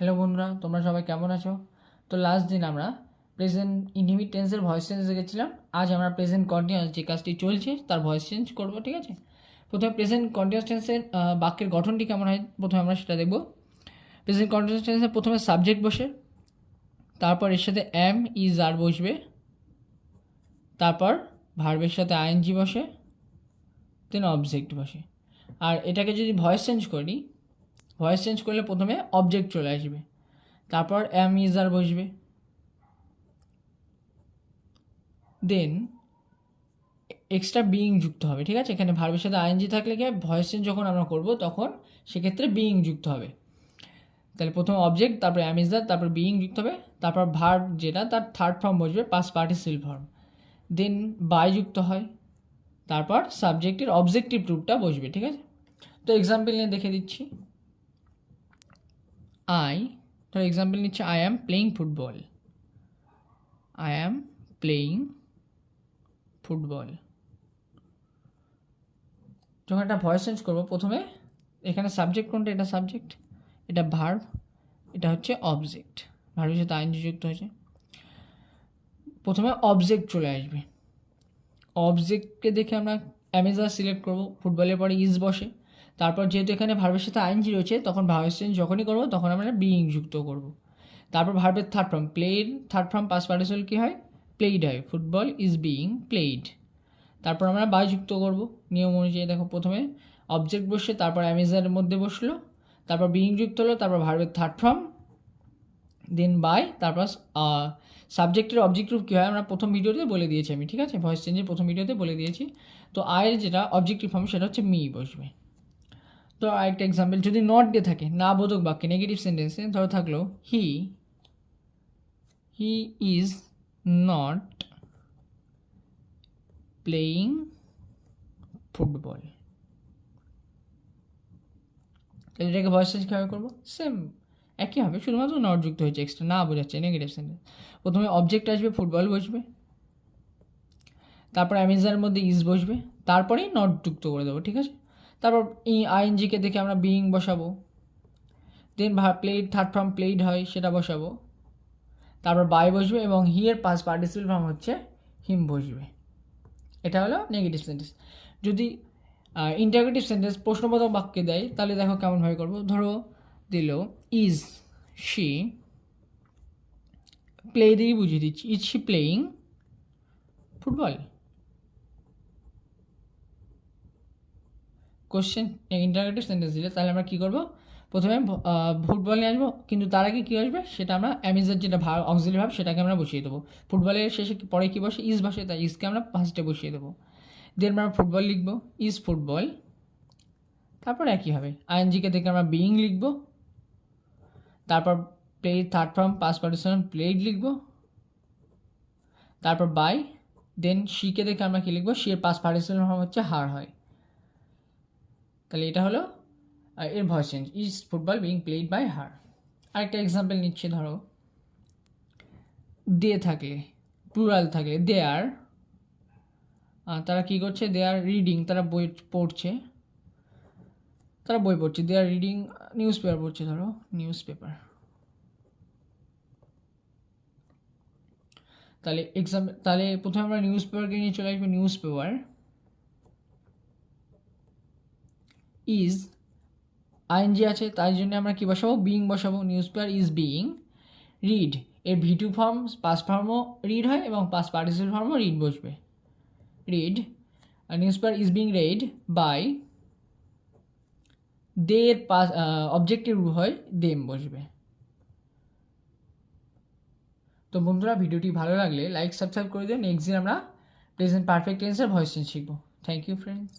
Hello বন্ধুরা, তোমরা সবাই কেমন আছো? তো লাস্ট দিন আমরা প্রেজেন্ট ইনহিবিট টেন্সের ভয়েস চেঞ্জ দেখেছিলাম আজ আমরা প্রেজেন্ট কন্টিনিউয়াস যে কাজটি চলছে, তার ভয়েস চেঞ্জ করব, ঠিক আছে? প্রথমে প্রেজেন্ট কন্টিনিউয়াস টেন্সের বাক্যের গঠনটি কেমন হয়, প্রথমে আমরা সেটা দেখব। প্রেজেন্ট কন্টিনিউয়াস টেন্সে প্রথমে সাবজেক্ট বসে, তারপর এর সাথে এম ইজ আর বসবে, তারপর ভার্বের সাথে আইএনজি বসে দেন অবজেক্ট বসে। আর এটাকে যদি ভয়েস চেঞ্জ করি ভয়েস চেঞ্জ করলে প্রথমে অবজেক্ট চলে আসবে। তারপর এম ইজার বসবে। দেন এক্সট্রা বিইং যুক্ত হবে, ঠিক আছে? এখানে ভার্বের সাথে আইএনজি থাকলে কি ভয়েস চেঞ্জ যখন আমরা করব, তখন সেক্ষেত্রে বিইং যুক্ত হবে। তাহলে প্রথমে অবজেক্ট তারপর অ্যামিজার তারপর বিইং যুক্ত হবে, তারপর ভার্ব যেটা, তার থার্ড ফর্ম বসবে past participle form then by যুক্ত হয়, তারপর সাবজেক্টের অবজেক্টিভ রূপটা বসবে, ঠিক আছে? তো এক্সাম্পল নিয়ে দেখে দিচ্ছি। আই ধর এক্সাম্পল নিচ্ছে I am playing football I am playing football যখন একটা ভয়েস চেঞ্জ করব, প্রথমে এখানে সাবজেক্ট কোনটা? এটা সাবজেক্ট এটা ভার্ব এটা হচ্ছে অবজেক্ট ভার্বের সাথে আইনজি যুক্ত হয়েছে। প্রথমে অবজেক্ট চলে আসবে। অবজেক্টকে দেখে আমরা অ্যামেজার সিলেক্ট করব। ফুটবলের পরে ইজ বসে। তারপর যেহেতু এখানে ভার্বের সাথে আইনজি রয়েছে, তখন ভার্বের চেঞ্জ যখনই করব, তখন আমরা বিইং যুক্ত করব। তারপর ভার্বের third form played third form past participle কী হয়? প্লেইড হয়। ফুটবল ইজ বিইং প্লেইড তারপর আমরা বাই যুক্ত করব। নিয়ম অনুযায়ী দেখো প্রথমে অবজেক্ট বসে, তারপর অ্যামেজারের মধ্যে বসল, তারপর বিইং যুক্ত হলো, তারপর ভার্বের থার্ড ফর্ম দেন বাই তারপর সাবজেক্টের অবজেক্টিভ কী হয়? আমরা প্রথম ভিডিওতে বলে দিয়েছি আমি, ঠিক আছে? ভয়েস চেঞ্জের প্রথম ভিডিওতে বলে দিয়েছি। তো আয়ের যেটা অবজেক্টিভ ফর্ম সেটা হচ্ছে মি বসবে। তো আরেকটা এক্সাম্পল যদি নট দিয়ে থাকে, না বোধক বাক্যে নেগেটিভ সেন্টেন্সে ধরো থাকল he he is not playing football এটাকে ভয়েস চেঞ্জ কীভাবে করব? সেম একই হবে শুধুমাত্র নট যুক্ত হয়েছে এক্সট্রা না বোঝাচ্ছে নেগেটিভ সেন্টেন্স প্রথমে অবজেক্ট আসবে ফুটবল বসবে, তারপর অ্যামেজার মধ্যে ইজ বসবে, তারপরেই নট যুক্ত করে দেবো, ঠিক আছে? তারপর ই আইএনজিকে দেখে আমরা বিইং বসাবো। Then played third form played হয়, সেটা বসাবো। তারপর বাই বসবে এবং হিয়ের পাস পার্টিসিপাল ফর্ম হচ্ছে হিম বসবে। এটা হলো নেগেটিভ সেন্টেন্স যদি ইন্টারগেটিভ সেন্টেন্স প্রশ্নবোধক বাক্যে দেয়, তাহলে দেখো কেমনভাবে করব। ধরো দিল ইজ শি প্লে দিয়েই বুঝিয়ে দিচ্ছি। Is she playing football question interrogative sentence দিলে, তাহলে আমরা কী করব? প্রথমে ফুটবল নিয়ে আসব, কিন্তু তার আগে কী আসবে? সেটা আমরা অ্যামিজার যেটা ভাব অক্সিলি ভাব, সেটাকে আমরা বসিয়ে দেবো। ফুটবলের শেষে পরে কী বসে? ইজ বসে, তাই ইজকে আমরা ফার্স্টে বসিয়ে দেবো। দেন আমরা ফুটবল লিখব ইজ ফুটবল তারপর একই হবে। আইএনজিকে থেকে আমরা বিইং লিখব। তারপর play third form past participant played লিখব। তারপর বাই দেন শিকে দেখে আমরা কী লিখব? শির পাস পার্টিসিপেন্ট ফর্ম হচ্ছে হার হয়। তাহলে এটা হলো এর voice change is football being played by her আরেকটা এক্সাম্পল নিচ্ছে, ধরো। দে থাকলে প্লুরাল থাকলে দে আর তারা কী করছে? দে আর রিডিং তারা বই পড়ছে। তারা বই পড়ছে they are reading news paper পড়ছে, ধরো নিউজ পেপার তাহলে এক্সাম তাহলে প্রথমে আমরা নিউজ পেপারকে নিয়ে চলে আসব নিউজ পেপার ইজ আইএনজি আছে, তাই জন্য আমরা কী বসাবো? বিইং বসাবো news paper is being read এর ভি টু ফর্ম পাস ফর্মও রিড হয় এবং পাস পার্টিসিপেল ফর্মও রিড বসবে। Read newspaper is being read by they এর পাস অবজেক্টিভ হয় দেম বসবে। তো বন্ধুরা, ভিডিওটি ভালো লাগলে লাইক সাবস্ক্রাইব করে দিও। নেক্সট দিন আমরা প্রেজেন্ট পারফেক্ট টেন্সের ভয়েস চেঞ্জ শিখব। Thank you friends